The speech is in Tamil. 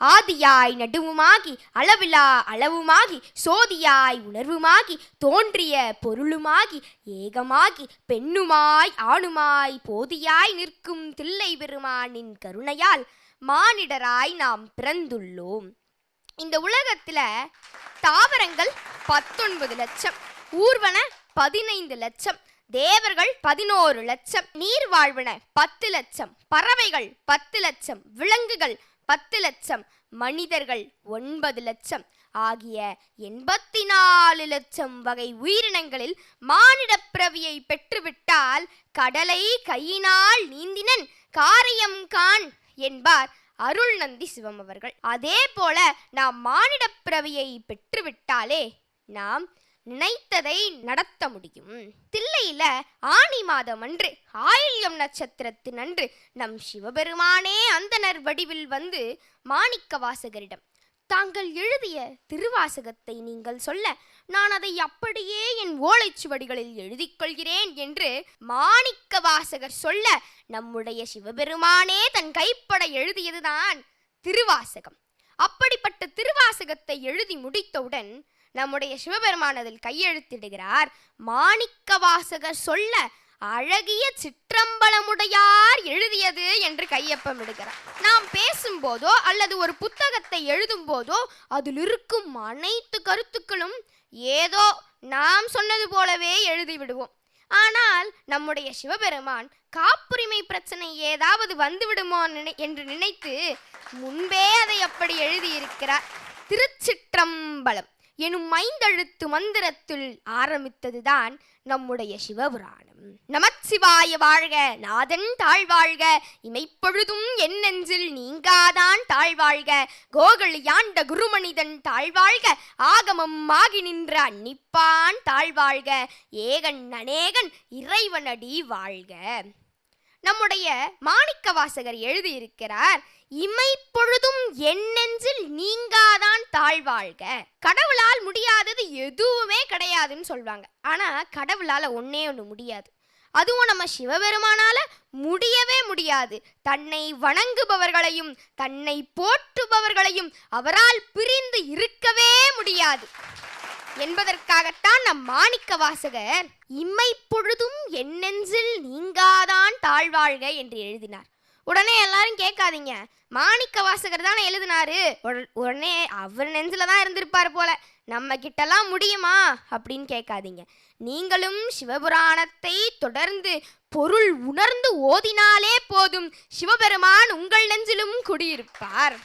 ஆதியாய் நடுவுமாகி அளவிலா அளவுமாகி சோதியாய் உணர்வுமாகி தோன்றிய பொருளுமாகி ஏகமாகி பெண்ணுமாய் ஆணுமாய் போதியாய் நிற்கும் தில்லை பெருமானின் கருணையால் மானிடராய் நாம் பிறந்துள்ளோம். இந்த உலகத்துல தாவரங்கள் பத்தொன்பது லட்சம் ஊர்வன பதினைந்து லட்சம் தேவர்கள் பதினோரு லட்சம் நீர் வாழ்வன பத்து லட்சம் பறவைகள் பத்து லட்சம் விலங்குகள் பத்து லட்சம் மனிதர்கள் ஒன்பது லட்சம். ஆகிய எண்பத்தி நாலு லட்சம் வகை உயிரினங்களில் மானிடப் பிறவியை பெற்றுவிட்டால் கடலை கையினால் நீந்தினன் காரியம் கான் என்பார் அருள் நந்தி சிவம் அவர்கள். அதே போல நாம் மானிடப் பிறவியை பெற்றுவிட்டாலே நாம் நினைத்ததை நடத்த முடியும். தில்லையில ஆனி மாதம் அன்று ஆயில்யம் நட்சத்திரத்தின் அன்று நம் சிவபெருமானே அந்தனர் வடிவில் வந்து மாணிக்க வாசகரிடம் தாங்கள் எழுதிய திருவாசகத்தை நீங்கள் சொல்ல நான் அதை அப்படியே என் ஓலைச்சுவடிகளில் எழுதிக் கொள்கிறேன் என்று மாணிக்க வாசகர் சொல்ல நம்முடைய சிவபெருமானே தன் கைப்பட எழுதியதுதான் திருவாசகம். அப்படிப்பட்ட திருவாசகத்தை எழுதி முடித்தவுடன் நம்முடைய சிவபெருமான் அதில் கையெழுத்திடுகிறார் மாணிக்க வாசகர் சொல்ல அழகிய சிற்றம்பலமுடையார் எழுதியது என்று கையொப்பம் இடுகிறார். நாம் பேசும்போதோ அல்லது ஒரு புத்தகத்தை எழுதும் போதோ அதில் இருக்கும் அனைத்து கருத்துக்களும் ஏதோ நாம் சொன்னது போலவே எழுதி விடுவோம் ஆனால் நம்முடைய சிவபெருமான் காப்புரிமை பிரச்சனை ஏதாவது வந்துவிடுமோ நினை என்று நினைத்து முன்பே அதை அப்படி எழுதியிருக்கிறார். திருச்சிற்றம்பலம். எனும் ஐந்தெழுத்து மந்திரத்தில் ஆரம்பித்ததுதான் நம்முடைய சிவபுராணம். நமச்சிவாய வாழ்க நாதன் தாழ்வாழ்க இமைப்பொழுதும் என் நெஞ்சில் நீங்காதான் தாழ்வாழ்க கோகலி யாண்ட குருமனிதன் தாழ்வாழ்க ஆகமம் ஆகி நின்ற அன்னிப்பான் தாழ்வாழ்க ஏகன் அநேகன் இறைவனடி வாழ்க. நம்முடைய மாணிக்க வாசகர் எழுதியிருக்கிறார் இமைப்பொழுதும் என் தாழ்வாழ்க கடவுளால் முடியாதது எதுவுமே கிடையாதுன்னு சொல்லுவாங்க ஆனா கடவுளால ஒன்றே ஒன்று முடியாது. அதுவும் நம்ம சிவபெருமானால முடியவே முடியாது. தன்னை வணங்குபவர்களையும் தன்னை போற்றுபவர்களையும் அவரால் பிரிந்து இருக்கவே முடியாது. என்பதற்காகத்தான் நம் மாணிக்க வாசகர் இம்மை பொழுதும் என் நெஞ்சில் நீங்காதான் தாழ்வாழ்க என்று எழுதினார். உடனே எல்லாரும் கேட்காதீங்க. மாணிக்க வாசகர் தானே எழுதினாரு. உடனே அவர் நெஞ்சில தான் இருந்திருப்பார் போல. நம்ம கிட்டலாம் முடியுமா? அப்படின்னு கேட்காதீங்க. நீங்களும் சிவபுராணத்தை தொடர்ந்து பொருள் உணர்ந்து ஓதினாலே போதும். சிவபெருமான் உங்கள் நெஞ்சிலும் குடியிருப்பார்.